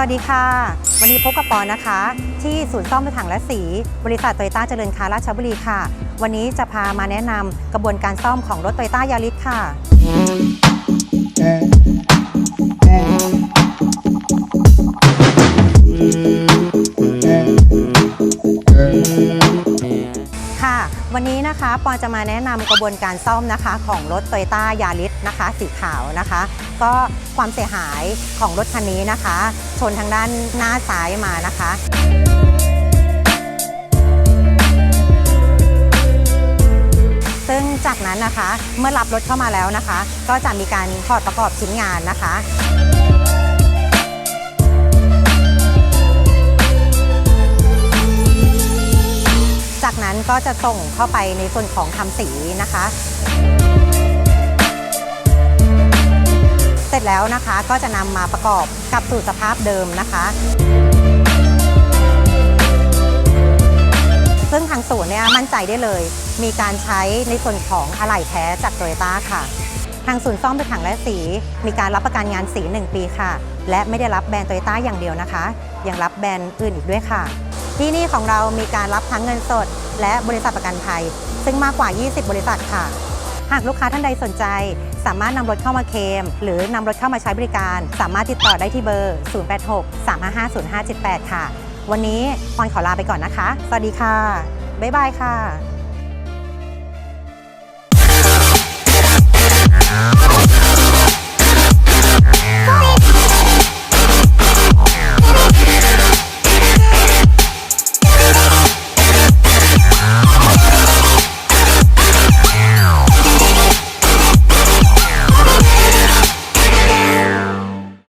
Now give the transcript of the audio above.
สวัสดีค่ะ วันนี้พบกับปอนะคะ ที่ศูนย์ซ่อมรถถังและสี บริษัทโตโยต้าเจริญค้าราชบุรีค่ะ วันนี้จะพามาแนะนำกระบวนการซ่อมของรถโตโยต้ายาริสค่ะ วันนี้นะคะปอจะมาแนะนำกระบวนการซ่อมนะคะ ของรถโตโยต้ายาริสนะคะ สีขาวนะคะ ก็ความเสียหายของรถคันนี้นะคะ ชนทางด้านหน้าซ้ายมานะคะซึ่งจากนั้นนะคะเมื่อรับรถเข้ามาแล้วนะคะ ก็จะมีการถอดประกอบชิ้นงานนะคะ นั้นก็จะส่งเข้าไปในส่วนของทำสีนะคะ เสร็จแล้วนะคะก็จะนำมาประกอบกับสู่สภาพเดิมนะคะซึ่งทางศูนย์เนี่ยมั่นใจได้เลย มีการใช้ในส่วนของอะไหล่แท้จากโตโยต้าค่ะ ทางศูนย์ซ่อมรถถังและสี มีการรับประกันงานสี 1 ปีค่ะ และไม่ได้รับแบรนด์โตโยต้าอย่างเดียวนะคะ ยังรับแบรนด์อื่นอีกด้วยค่ะ ที่นี่ของเรามีการรับทั้งเงินสด และบริษัทประกันภัย ซึ่งมากกว่า 20 บริษัทค่ะ หากลูกค้าท่านใดสนใจ สามารถนำรถเข้ามาเคลมหรือนำรถเข้ามาใช้บริการ สามารถติดต่อได้ที่เบอร์ 086 355 0578 ค่ะ วันนี้ปอนขอลาไปก่อนนะคะ สวัสดีค่ะ บ๊ายบายค่ะ